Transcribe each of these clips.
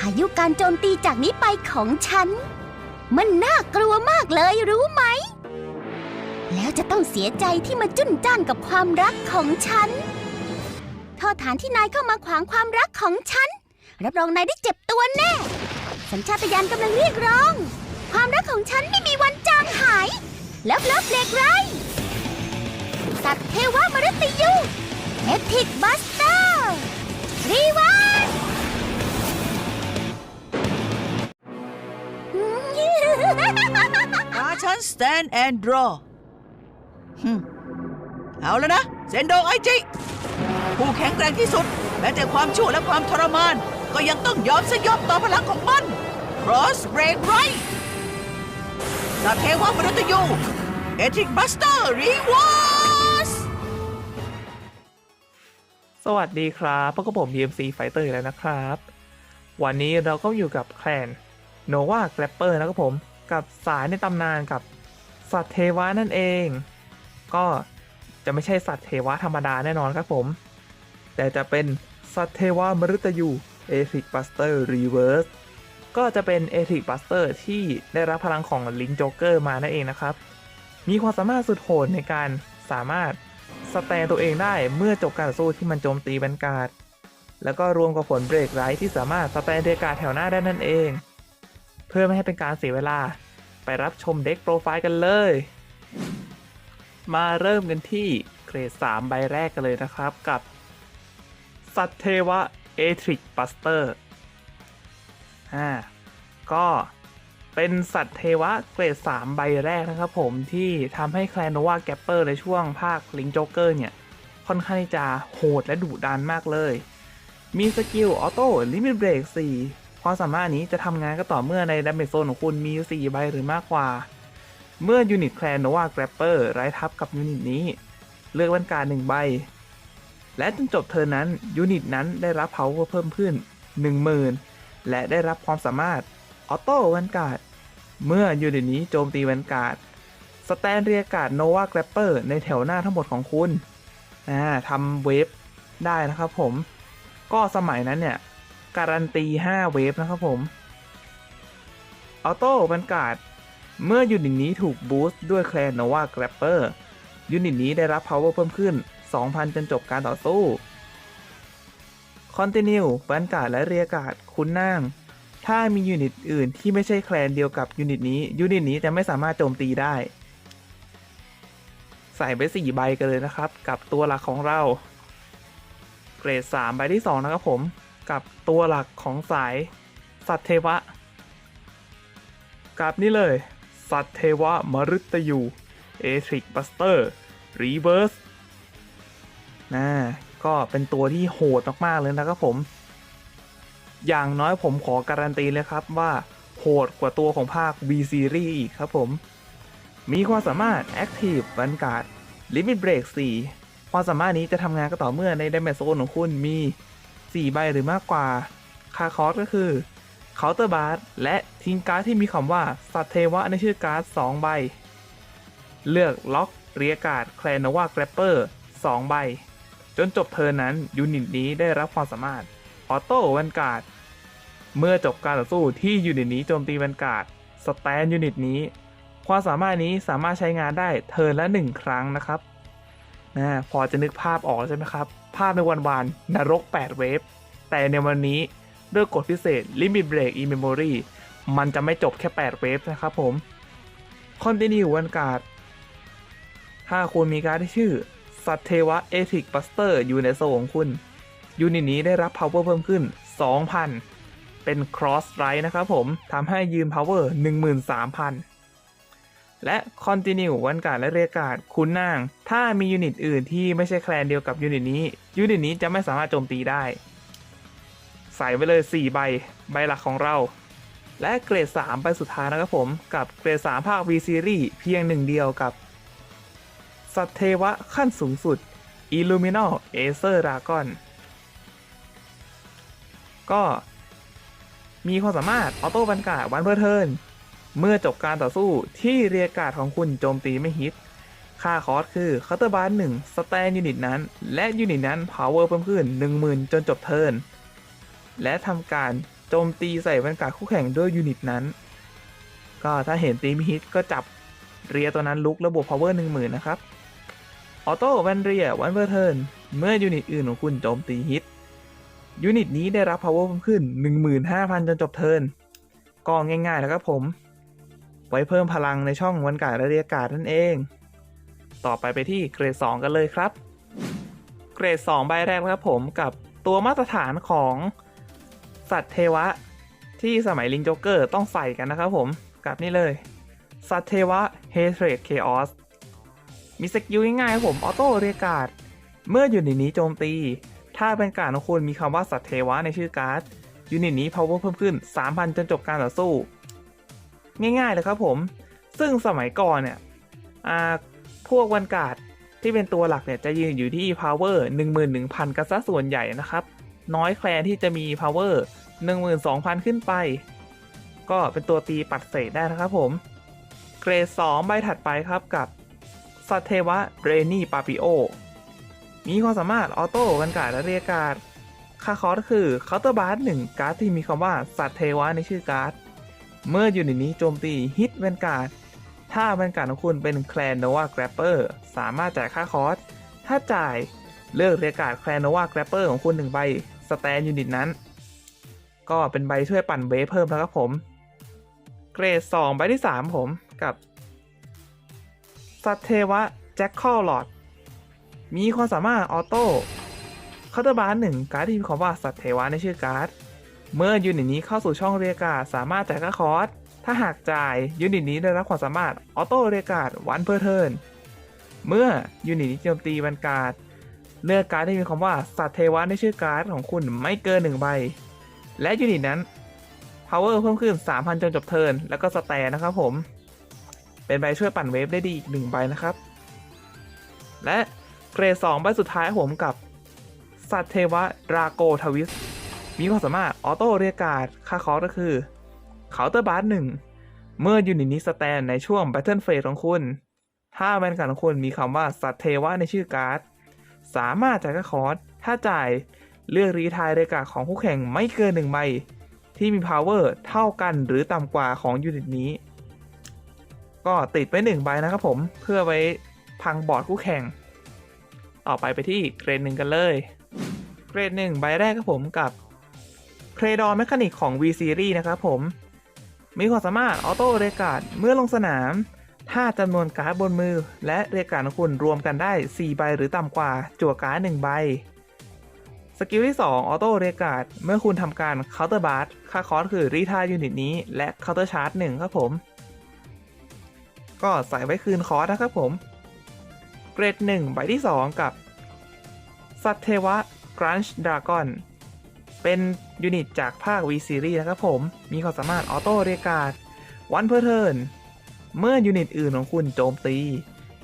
พายุการโจมตีจากนี้ไปของฉัน มันน่ากลัวมากเลยรู้ไหม แล้วจะต้องเสียใจที่มาจุนจ้านกับความรักของฉันโทษฐานที่นายเข้ามาขวางความรักของฉัน รับรองนายได้เจ็บตัวแน่ สัญชาตญาณกำลังเรียกร้อง ความรักของฉันไม่มีวันจางหาย แล้วเลิฟเบรกไรสัตว์เทวามฤตยูเอพิกบัสเตอร์รีวัน ฉัน stand and draw ฮึมเอาแล้วนะเซนโดไอจิ ผู้แข็งแกร่งที่สุด แม้แต่ความชั่วและความทรมาน ก็ยังต้องยอมสยบต่อพลังของมัน cross break right สัตว์เทวมนุษย์ยูเอทิกบัสเตอร์รีวอสสวัสดีครับพบกับผม BMC Fighter แล้วนะครับ วันนี้เราก็อยู่กับแคลนโนวาแกรปเปอร์นะครับผม กับสายในตำนานกับสัตว์เทวะนั่นเอง ก็จะไม่ใช่สัตว์เทวะธรรมดาแน่นอนครับผม แต่จะเป็นสัตว์เทวะมฤตยูเอทิกบัสเตอร์รีเวิร์สก็จะเป็นเอทิกบัสเตอร์ที่ได้รับพลังของลิงโจเกอร์มานั่นเองนะครับ มีความสามารถสุดโหดในการสามารถสแตนตัวเองได้เมื่อจบการต่อสู้ที่มันโจมตีแวนการ์ดแล้วก็รวมกับผลเบรกไรท์ที่สามารถสแตนเดการแถวหน้าได้นั่นเอง เพื่อไม่ให้เป็นการเสียเวลา ไปรับชมเด็กโปรไฟล์กันเลย มาเริ่มกันที่เกรด 3 ใบแรกกันเลยนะครับกับ สัตว์เทวะเอทริกบัสเตอร์อ่าก็เป็นสัตว์เทวะเกรด 3 ใบแรกนะครับผมที่ทำให้แคลนโนวาแกปเปอร์ในช่วงภาคลิงโจ๊กเกอร์เนี่ย ค่อนข้างที่จะโหดและดุดันมากเลย มีสกิลออโต้ลิมิตเบรก4 ความสามารถนี้จะทำงานก็ต่อเมื่อในดัมเบลโซนของคุณมี4ใบหรือมากกว่า เมื่อยูนิตแคลนโนวาแกรปเปอร์ไร้ทับกับยูนิตนี้ เลือกวันการด1ใบ และจนจบเทอร์นั้นยูนิตนั้นได้รับ power เพิ่มขึ้น 10,000 และได้รับความสามารถออโต้วันการ์ดเมื่อยูนิตนี้โจมตีแวนการ์ดสแตนเรียการ์ดโนวาแกรปเปอร์ในแถวหน้าทั้งหมดของคุณทำเวฟได้นะครับผม ก็สมัยนั้นเนี่ย การันตี 5 เวฟนะครับผมออโต้แวนการ์ดเมื่อยูนิตนี้ถูกบูสต์ด้วยแคลนโนวาแกรปเปอร์ยูนิตนี้ได้รับ power เพิ่มขึ้น 2,000 จนจบการต่อสู้คอนติเนียแวนการ์ดและเรียการ์ดคุณนั่งถ้ามียูนิตอื่นที่ไม่ใช่แคลนเดียวกับยูนิตนี้ยูนิตนี้จะไม่สามารถโจมตีได้ ใส่ไป4ใบกันเลยนะครับ กับตัวหลักของเรา เกรด 3 ใบที่ 2 นะครับผม กับตัวหลักของสาย สัตว์เทวะ กับนี่เลย สัตว์เทวะมฤตยูเอทริกบัสเตอร์รีเวิร์สนะก็เป็นตัวที่โหดมาก ๆ เลยนะครับผม อย่างน้อยผมขอการันตีเลยครับว่าโหดกว่าตัวของภาค V Series อีกครับผม มีความสามารถ Active Vanguard Limit Break 4 ความสามารถนี้จะทำงานก็ต่อเมื่อใน Damage Zone ของคุณมี 4 ใบหรือมากกว่า คาคอสก็คือ Counter b a r และทิ้งการ์ดที่มีคำว่าสัตเทวะในชื่อการ์ด2ใบ เลือกล็อกเรียการ์ดแคลนวาแกรปเปอร์2ใบ จนจบเทิร์นนั้นยูนิตนี้ได้รับความสามารถออโต้แวนการ์ดเมื่อจบการต่อสู้ที่ยูนิตนี้โจมตีแวนการ์ดสแตนยูนิตนี้ ความสามารถนี้สามารถใช้งานได้เทิร์นละ 1 ครั้งนะครับนะพอจะนึกภาพออกใช่ไหมครับ ภาพในวันวานนรก 8 เวฟ แต่ในวันนี้ด้วยกฎพิเศษ Limit Break In Memory มันจะไม่จบแค่ 8 เวฟนะครับผม Continue วันการ์ดถ้าคุณมีการที่ชื่อ สัตเทวะเอทิกบัสเตอร์อยู่ในโซของคุณ ยูนิตนี้ได้รับ power เพิ่มขึ้น 2,000 เป็น cross right นะครับผมทำให้ยืน power 13,000 และ continue วันการและเรียการดคุณนาง ถ้ามียูนิตอื่นที่ไม่ใช่แคลนเดียวกับยูนิตนี้ ยูนิตนี้จะไม่สามารถโจมตีได้ ใส่ไปเลย 4 ใบ ใบหลักของเรา และเกรด 3 ใบสุดท้ายนะครับผม กับเกรด 3 ภาค V Series เพียงหนึ่งเดียวกับ สัตเทวะขั้นสูงสุด Illuminal Acer Dragon ก็มีความสามารถออโต้บันการ์ดวันเพอร์เทิร์น เมื่อจบการต่อสู้ที่เรียการ์ดของคุณโจมตีไม่ฮิต ค่าคอสคือเคาน์เตอร์บาร์หนึ่งสแตนยูนิตนั้น และยูนิตนั้นพาวเวอร์เพิ่มขึ้น 10,000 จนจบเทิร์น และทำการโจมตีใส่บรรยากาศคู่แข่งด้วยยูนิตนั้น ก็ถ้าเห็นตีมีฮิตก็จับเรียตัวนั้นลุกระบบ power 1 0,000นะครับ ออโต้แวนเรียวันเ e อร์เทิร์นเมื่อยูนิตอื่นของคุณโจมตีฮิต ยูนิตนี้ได้รับ power เพิ่มขึ้น 15,000 จนจบเทิร์นก็ง่ายๆแล้วครับผม ไว้เพิ่มพลังในช่องวันกาศและเรียกาศนั่นเอง ต่อไปไปที่เกรด 2 กันเลยครับ เกรด 2 ใบแรกครับผมกับตัวมาตรฐานของสัตว์เทวะ ที่สมัยลิงโจ๊กเกอร์ต้องใส่กันนะครับผมกับนี่เลย สัตว์เทวะเฮเทรดเคออสมีสกิลง่ายๆครับผมออโต้เรียกกาดเมื่ออยูนิตนี้โจมตี ถ้าเป็นการของคุณมีคำว่าสัตว์เทวะในชื่อการ์ดยูนิตนี้ power เพิ่มขึ้น 3,000 จนจบการต่อสู้ ง่ายๆเลยครับผม ซึ่งสมัยก่อนเนี่ยพวกวันการ์ดที่เป็นตัวหลักเนี่ยจะยืนอยู่ที่ power 11,000 กันซะส่วนใหญ่นะครับ น้อยแคลนที่จะมี power 12,000 ขึ้นไป ก็เป็นตัวตีปัดเศษได้นะครับผม เกรด 2 ใบถัดไปครับกับสัตเทวะเรนี่ปาปิโอ มีความสามารถออโต้กันการดและเรียกการ์ดค่าคอร์สคือเคาน์เตอร์บาร์หนึ่งการ์ดที่มีคำว่าสัตเทวะในชื่อการ์ด เมื่ออยู่ในนี้โจมตีฮิตแวนการ์ด ถ้าแวนการ์ดของคุณเป็นแคลนโนวาแกรปเปอร์สามารถจ่ายค่าคอร์สถ้าจ่ายเลือกเรียกการ์ดแคลนโนวาแกรปเปอร์ของคุณหนึ่งใบสแตนยูนิตนั้น ก็เป็นใบช่วยปั่นเวฟเพิ่มแล้วครับผม เกรด 2 ใบที่ 3 ผมกับสัตเทวะแจ็คคอลลอดมีความสามารถออโต้เคาน์เตอร์บาร์หนึ่งการ์ดที่มีคำว่าสัตเทวะในชื่อการ์ด เมื่อยูนิตนี้เข้าสู่ช่องเรียกการสามารถจ่ายค่าคอร์สถ้าหากจ่ายยูนิตนี้ได้รับความสามารถออโต้เรียกการ์ดวันเพอร์เทิร์นเมื่อยูนิตนี้โจมตีบันการ์ดเลือกการ์ดที่มีคำว่าสัตเทวะในชื่อการ์ดของคุณไม่เกินหนึ่งใบ และยูนิตนั้น power เพิ่มขึ้น 3,000 จนจบเทิร์นแล้วก็สแตนนะครับผม เป็นใบช่วยปั่นเวฟได้ดีอีกหนึ่งใบนะครับ และเกรด2ใบสุดท้ายผมกับสัตเทวะดราโกทวิส มีความสามารถออโต้เรียกการ์ดค่าคอร์ก็คือเคาน์เตอร์บาร์หนึ่งเมื่อยูนิตนี้สแตนในช่วง Battle Phase ของคุณ ถ้าแบนการดของคุณมีคำว่าสัตเทวะในชื่อการ์ด สามารถจ่ายค่าคอร์สถ้าจ่ายเลือกรีทายเรียกการ์ดของคู่แข่งไม่เกินหนึ่งใบที่มี power เท่ากันหรือต่ำกว่าของยูนิตนี้ ก็ติดไว้หนึ่งใบนะครับผมเพื่อไว้พังบอร์ดคู่แข่ง ต่อไปไปที่เกรดหนึ่งกันเลย เกรดหนึ่งใบแรกครับผมกับ เครดอร์แมคานิกของ V Series นะครับผม มีความสามารถออโต้เรกาดเมื่อลงสนาม ถ้าจำนวนการ์ดบนมือ และเรกาดของคุณรวมกันได้ 4 ใบหรือต่ำกว่า จั่วการ์ด1ใบ สกิลที่ 2 ออโต้เรกาดเมื่อคุณทำการเคาน์เตอร์บาร์ค่าคอร์สคือรีทายยูนิตนี้ และเคาน์เตอร์ชาร์จ1ครับผม ก็ใส่ไว้คืนคอร์สนะครับผม เกรด 1 ใบที่ 2 กับสัตเทวะกรันช์ดราก้อน เป็นยูนิตจากภาค V Series นะครับผม มีความสามารถออโต้เรียกการ์ดวันเพอร์เทิร์นเมื่อยูนิตอื่นของคุณโจมตี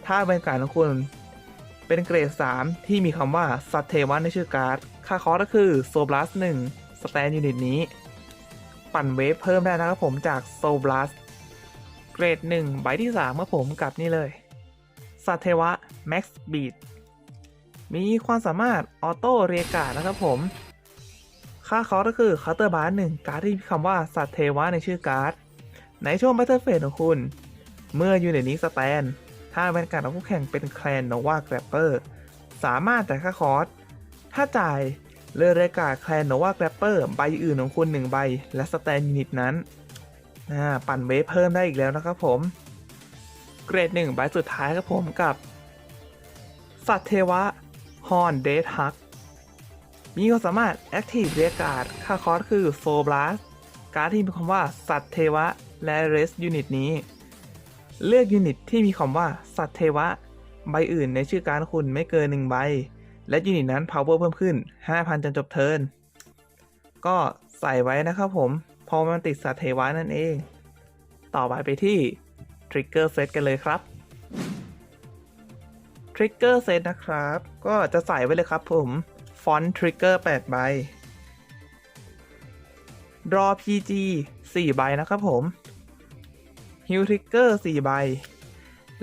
ถ้าเป็นการของคุณเป็นเกรด 3 ที่มีคำว่า สัตเทวะในชื่อการ์ด ค่าคอร์สก็คือโซบลัส1สแตนยูนิตนี้ ปั่นเวฟเพิ่มได้นะครับผมจากโซบลัสเกรด 1 ใบที่3เมื่อผมกับนี่เลย สัตเทวะแม็กซ์บีดมีความสามารถออโต้เรียการ์ดนะครับผม ค่าคอร์สก็คือเคาน์เตอร์บาร์หนึ่งการ์ดที่มีคำว่าสัตว์เทวะในชื่อการ์ด ในช่วง Battle Phase ของคุณ เมื่อยูนิตนี้สแตน ถ้าเป็นการของคู่แข่งเป็นแคลนโนวาแกรปเปอร์สามารถจ่ายค่าคอร์สถ้าจ่ายเลือกรายการแคลนโนวาแกรปเปอร์ใบอื่นของคุณ 1 ใบ และสแตนยูนิตนั้นอ่าปั่นเวฟเพิ่มได้อีกแล้วนะครับผม เกรด 1 ใบสุดท้ายครับผมกับ สัตว์เทวะฮอนเดทฮัก มีความสามารถ Active เรียกการ์ดค่าคอร์สคือ Soul Blast การ์ดที่มีคำว่า สัตว์เทวะ และ Rest ยูนิตนี้ เลือกยูนิตที่มีคำว่า สัตว์เทวะ ใบอื่นในชื่อการ์ดคุณไม่เกิน 1 ใบ และยูนิตนั้น Power เพิ่มขึ้น 5,000 จนจบเทิร์น ก็ใส่ไว้นะครับผม พอมันติดสัตว์เทวะนั่นเอง ต่อไปไปที่ Trigger Set กันเลยครับ Trigger Set นะครับ ก็จะใส่ไว้เลยครับผม ฟอนต์ Trigger 8ใบ Draw PG 4 ใบนะครับผม Heal Trigger 4ใบ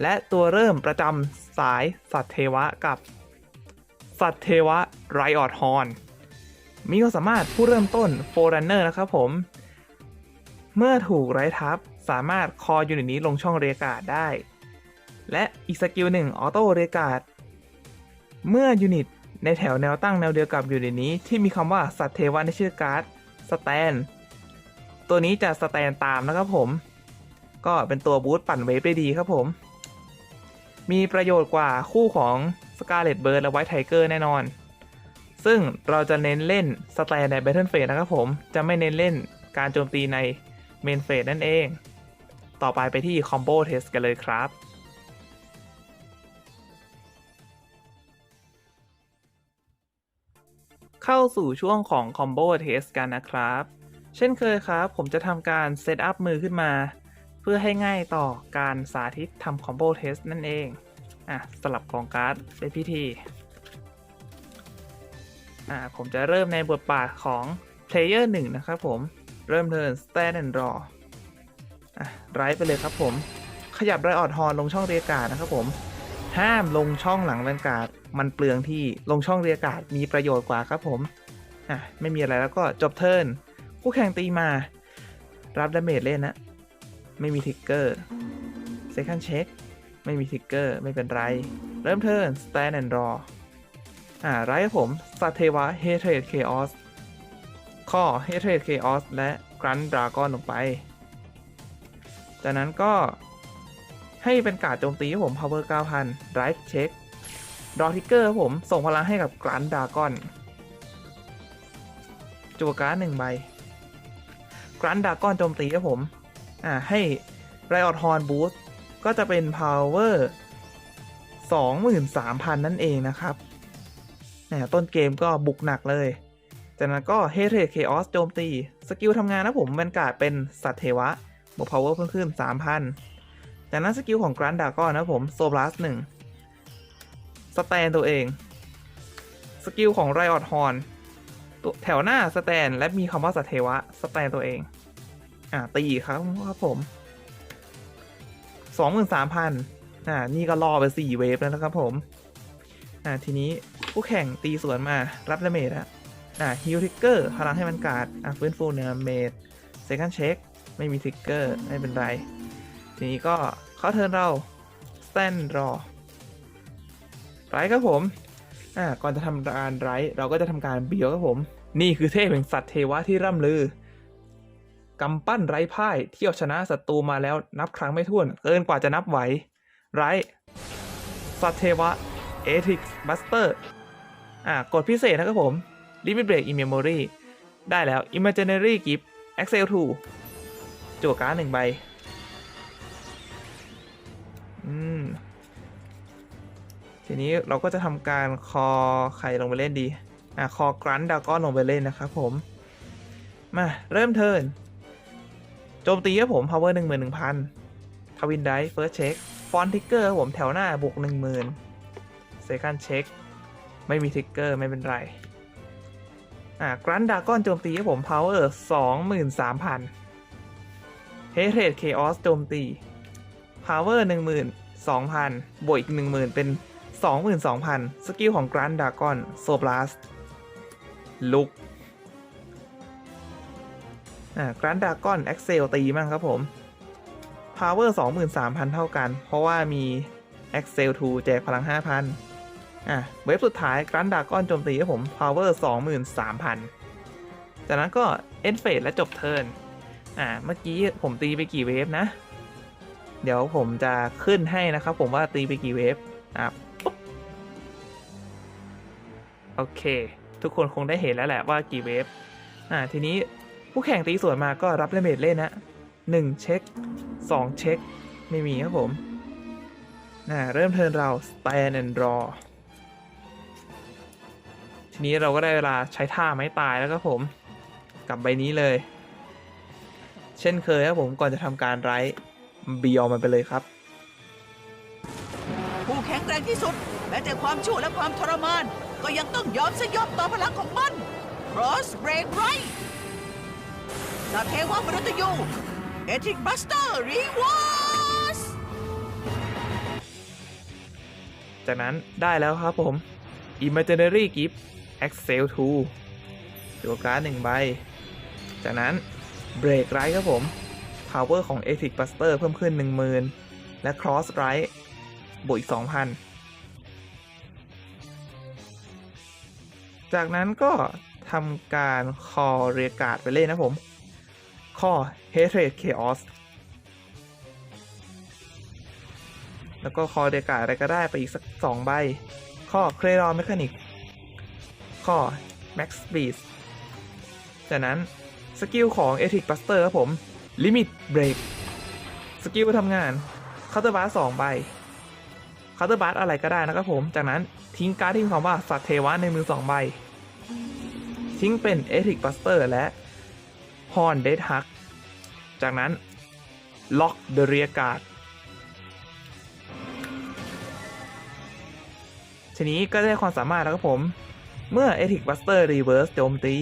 และตัวเริ่มประจำสายสัตว์เทวะกับ สัตว์เทวะไรออดฮอนมีความสามารถผู้เริ่มต้นโฟรันเนอร์นะครับผม เมื่อถูกไรทับสามารถคอยูนิตนี้ลงช่องเรียกาดได้ และอีกสกิลหนึ่งออโต้เรียกาดเมื่อยูนิต ในแถวแนวตั้งแนวเดียวกับอยูนิตนี้ที่มีคำว่าสัตว์เทวะในชื่อการ์ดสแตน ตัวนี้จะสแตนตามนะครับผม ก็เป็นตัวบูสต์ปั่นเวฟได้ดีครับผม มีประโยชน์กว่าคู่ของ Scarlet Bird และ White Tiger แน่นอน ซึ่งเราจะเน้นเล่นสแตนใน Battle Phase นะครับผม จะไม่เน้นเล่นการโจมตีใน Main Phase นั่นเอง ต่อไปไปที่ Combo Test กันเลยครับ เข้าสู่ช่วงของ Combo Test กันนะครับ เช่นเคยครับผมจะทำการเซตอัพมือขึ้นมา เพื่อให้ง่ายต่อการสาธิตทำ Combo Test นั่นเอง อะ สลับกองการ์ดเป็นพิธี อ่าผมจะเริ่มในบทบาทของ Player 1 นะครับผม เริ่มเทิร์น Stand and Draw อะไรไปเลยครับผม ขยับไรออดฮอนลงช่องเรียกกาดนะครับผม ห้ามลงช่องหลังแวนการ์ด มันเปลืองที่ลงช่องเรียการ์ดมีประโยชน์กว่าครับผมอะไม่มีอะไรแล้วก็จบเทิร์นคู่แข่งตีมา รับดาเมจเล่นนะไม่มีทิกเกอร์ Second Check ไม่มีทิกเกอร์ไม่เป็นไร เริ่มเทิร์น Stand and Draw อ่าไรกับผมสัตเทวะ h a t r e d Chaos ข้อ h a t r e d Chaos และ Grunt Dragon ลงไป จากนั้นก็ให้เป็นการโจมตีผม Power 9,000 Drive Check Draw Trigger ครับผม ส่งพลังให้กับ Grunt Dragon จัวการ์ดหนึ่งใบ Grunt Dragon โจมตีครับผม อ่า ให้ Riot Horn Boost ก็จะเป็น Power 23,000นั่นเองนะครับแหมต้นเกมก็บุกหนักเลย จากนั้นก็ h a t r e d Chaos โจมตี สกิลทำงานนะผมแวนการ์ดเป็นสัตว์เทวะบวก power เพิ่มขึ้น 3,000 จากนั้นสกิลของ Grand Dragon นะผมโซบลัส1 สแตนตัวเอง สกิลของ Riot Horn ตัวแถวหน้าสแตนและมีคำว่าสัตว์เทวะ สแตนตัวเอง อ่า ตีครับครับผม23,000อ่า นี่ก็รอไป4เวฟแล้วนะครับผม อ่า ทีนี้ผู้แข่งตีสวนมา รับดาเมจอะอ่าฮิลทิกเกอร์พลังให้มันกาด อ่าฟื้นฟูเนื้อเมดเซคันเช็ค ไม่มีทิกเกอร์ ไม่เป็นไร ทีนี้ก็เข้าเทิร์นเราสแตนรอ ไรครับผมอ่าก่อนจะทำการไรเราก็จะทำการเบียวครับผม นี่คือเทพแห่งสัตว์เทวะที่ร่ำลือกำปั้นไร้พ่ายที่เอาชนะศัตรูมาแล้วนับครั้งไม่ถ้วนเกินกว่าจะนับไหว ไรสัตว์เทวะเอทิกบัสเตอร์อ่ากดพิเศษนะครับผม Limit Break in Memory ได้แล้ว Imaginary Gift Excel 2จั่วการ์ดหนึ่งใบ อืม ทีนี้เราก็จะทำการคอใครลงไปเล่นดี อะคอกรันดากอนลงไปเล่นนะครับผม มาเริ่มเทิร์นโจมตีครับผม power 1 1 0 0 0ทวินไดเฟิร์สเช็คฟอนทิกเกอร์ผมแถวหน้าบวก1 0,000 second check ไม่มีทิกเกอร์ไม่เป็นไร อ่ากรันดากอนโจมตีครับผม power 23,000 h a t r e d chaos โจมตี power 12,000บวกอีก 10,000 เป็น 22,000 สกิลของ Grand Dragon s o Blast ลุกอ่า Grand Dragon Excel ตีมั่งครับผม Power 23,000 เท่ากัน เพราะว่ามี Excel 2แจกพลัง 5,000อะเว็บสุดท้าย Grand Dragon โจมตีครับผม Power 23,000 จากนั้นก็ End Phase และจบเทิร์นอ่าเมื่อกี้ผมตีไปกี่เวฟนะ เดี๋ยวผมจะขึ้นให้นะครับผมว่าตีไปกี่เวฟอะปุ๊บ โอเค ทุกคนคงได้เห็นแล้วแหละว่ากี่เวฟอ่าทีนี้ผู้แข่งตีสวนมาก็รับดาเมจเล่นนะหนึ่งเช็คสองเช็ค ไม่มีครับผมอ่าเริ่มเทิร์นเรา stand and draw ทีนี้เราก็ได้เวลาใช้ท่าไม้ตายแล้วครับผม กับใบนี้เลย เช่นเคยครับผมก่อนจะทำการไรเบียวมันไปเลยครับ ผู้แข็งแกร่งที่สุดแม้แต่ความชั่วและความทรมาน ก็ยังต้องยอมสยบต่อพลังของมัน Cross Break Right สัตว์เทวมนุษย์ยูเอทิกบัสเตอร์รีวอสจากนั้นได้แล้วครับผม Imaginary Gift Excel 2ตัวการ์ดหนึ่งใบ จากนั้นเบรกไรครับผม power ของ e t i c Buster เพิ่มขึ้น 10,000 และ cross right บวกอีก 2,000 จากนั้นก็ทำการคอเรียการ์ดไปเล่นนะผมข้อ Hatred Chaos แล้วก็คอเรียการ์ดอะไรก็ได้ไปอีกสัก2ใบข้อ c r a d o n Mechanic ข้อ Max Speed จากนั้นสกิลของ e t i c Buster ครับผม Limit Break สกิลทำงาน Counter Blast 2ใบ Counter Blast อะไรก็ได้นะครับผม จากนั้นทิ้งการ์ดที่มีคำว่าสัตว์เทวะในมือ 2 ใบ ทิ้งเป็น e t i c Buster และ Horn Dead Hug จากนั้น Lock the Rear Guard ทีนี้ก็ได้ความสามารถแล้วครับผม เมื่อ e t i c Buster Reverse โจมตี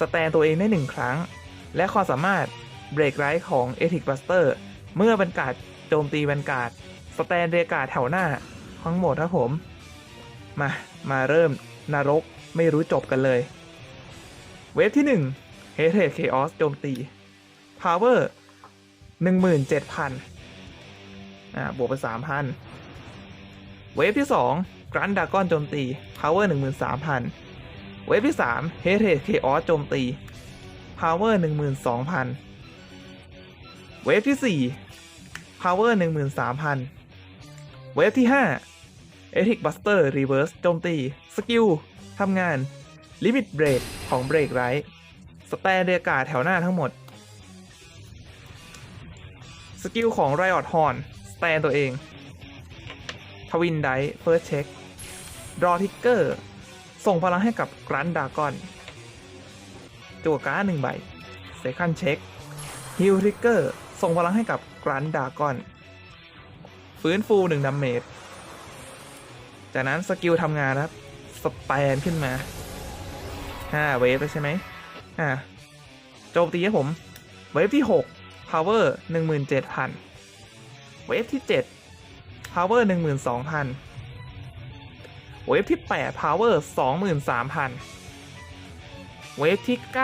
สแตนตัวเองได้หนึ่งครั้ง และความสามารถเบรกไรท์ของ e t i c Buster เมื่อบรรกาศโจมตีบรรกาศ สแตนเรียกาแถวหน้า ทั้งหมดครับผม มา มาเริ่มนรกไม่รู้จบกันเลย เวฟที่1 h a t e d Chaos โจมตี Power 17,000 อ่า บวกไป 3,000 เวฟที่ 2 Grand Dragon โจมตี Power 13,000 เวฟที่ 3 h a t e d Chaos โจมตี Power 12,000 เวฟที่ 4 Power 13,000 เวฟที่5เอทิกบัสเตอร์รีเวิร์สโจมตี สกิลทำงานลิมิตเบรกของเบรกไรสแตนเดียกาแถวหน้าทั้งหมด สกิลของไรออดฮอนสแตนตัวเอง ทวินไดเฟิร์สเช็คดรอทิกเกอร์ ส่งพลังให้กับกรันดากอนจั่วการ์ดหนึ่งใบเซคันเช็คฮิลทิกเกอร์ ส่งพลังให้กับกรันดากอน ฟื้นฟูหนึ่งดาเมจ จากนั้นสกิลทำงานครับ สแตนขึ้นมา5เวฟใช่ไหมอ่าโจมตีให้ผม เวฟที่6 power 17,000เวฟที่7 power 12,000เวฟที่8 power 23,000เวฟที่9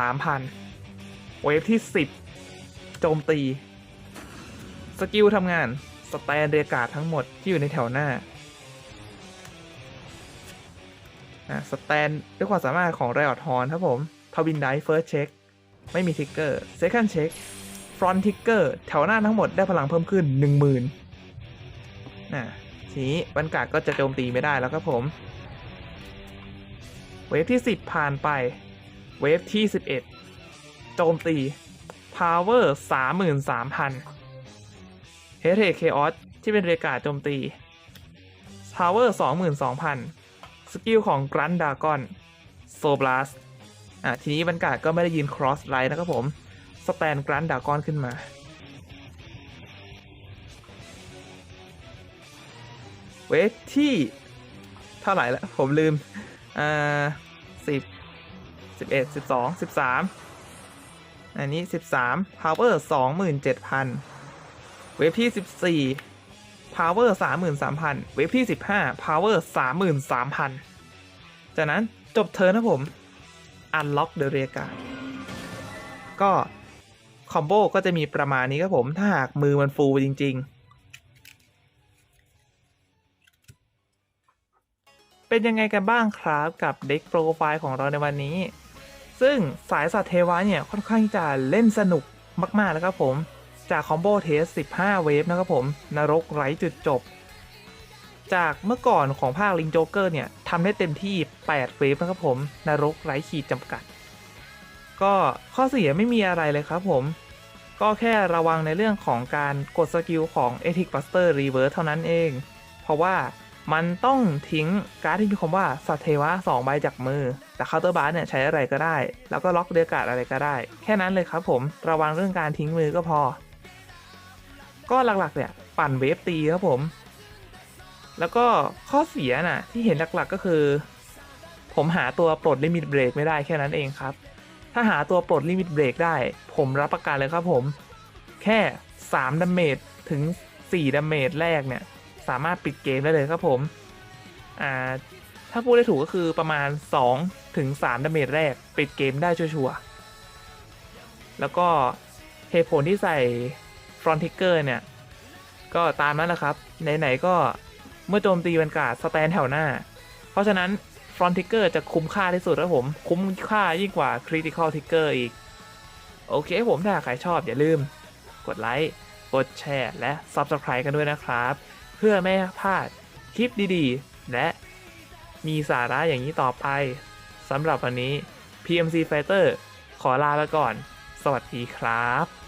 23,000เวฟที่10โจมตี สกิลทำงาน สแตนเรียกาศทั้งหมดที่อยู่ในแถวหน้าอะสแตนด้วยความสามารถของไรออดฮอนครับผมทวินไดเฟิร์สเช็คไม่มีทิกเกอร์เซคันด์เช็คฟรอนทิกเกอร์แถวหน้าทั้งหมดได้พลังเพิ่มขึ้น 10,000นะทีนี้บรรกาศก็จะโจมตีไม่ได้แล้วครับผม เวฟที่ 10 ผ่านไป เวฟที่ 11 โจมตี Power 33,000 เฮเทเคออสที่เป็นเรกาโจมตี Power 22,000สกิลของ Grand Dragon s o Blast อะทีนี้บรรกาศก็ไม่ได้ยืน Cross Light นะครับผม สแตน Grand Dragon ขึ้นมาเวทที่เท่าไหร่ละผมลืม อ่าสิบสิบเอ็ดสิบสองสิบสามอันนี้สิบสาม power สองหมื่นเจ็ดพัน เวฟที่สิบสี่ power สามหมื่นสามพันเวฟที่สิบห้า power สามหมื่นสามพันจากนั้นจบเทิร์นนะผม unlock the rear guard ก็คอมโบก็จะมีประมาณนี้ครับผม ถ้าหากมือมันฟูจริง ๆ เป็นยังไงกันบ้างครับกับเด็กโปรไฟล์ของเราในวันนี้ ซึ่งสายสัตว์เทวะเนี่ยค่อนข้างจะเล่นสนุกมาก ๆ แล้วครับผม จากคอมโบเทส 15 เวฟนะครับผม นรกไร้จุดจบ จากเมื่อก่อนของภาคลิงโจ๊กเกอร์เนี่ยทำได้เต็มที่ 8 เวฟนะครับผม นรกไร้ขีดจำกัด ก็ข้อเสียไม่มีอะไรเลยครับผม ก็แค่ระวังในเรื่องของการกดสกิลของ e t i c Buster Reverse เท่านั้นเอง เพราะว่ามันต้องทิ้งการ์ดที่มีคำว่าสัตว์เทวะ2ใบจากมือ แต่เคาน์เตอร์บาร์เนี่ยใช้อะไรก็ได้ แล้วก็ล็อกเดียกาดอะไรก็ได้ แค่นั้นเลยครับผม ระวังเรื่องการทิ้งมือก็พอ ก็หลักๆเนี่ยปั่นเวฟตีครับผม แล้วก็ข้อเสียน่ะ ที่เห็นหลักๆก็คือ ผมหาตัวปลดลิมิตเบรกไม่ได้แค่นั้นเองครับ ถ้าหาตัวปลดลิมิตเบรกได้ ผมรับประกันเลยครับผม แค่3ดาเมจถึง4ดาเมจแรกเนี่ย สามารถปิดเกมได้เลยครับผมอ่าถ้าพูดได้ถูกก็คือประมาณ 2 ถึง3ดาเมจแรก ปิดเกมได้ชัวร์แล้วก็เหตุผลที่ใส่ ฟรอนติกเกอร์เนี่ย ก็ตามนั้นแหละครับ ไหน ๆ ก็เมื่อโจมตีบรรกาศสแตนแถวหน้า เพราะฉะนั้นฟรอนติกเกอร์จะคุ้มค่าที่สุดครับผม คุ้มค่ายิ่งกว่าคริติคอลทิกเกอร์อีก โอเคผมถ้าใครชอบอย่าลืม กดไลค์กดแชร์ และ Subscribe กันด้วยนะครับ เพื่อไม่พลาดคลิปดีๆ และมีสาระอย่างนี้ต่อไปสำหรับวันนี้ PMC Fighter ขอลาไปก่อน สวัสดีครับ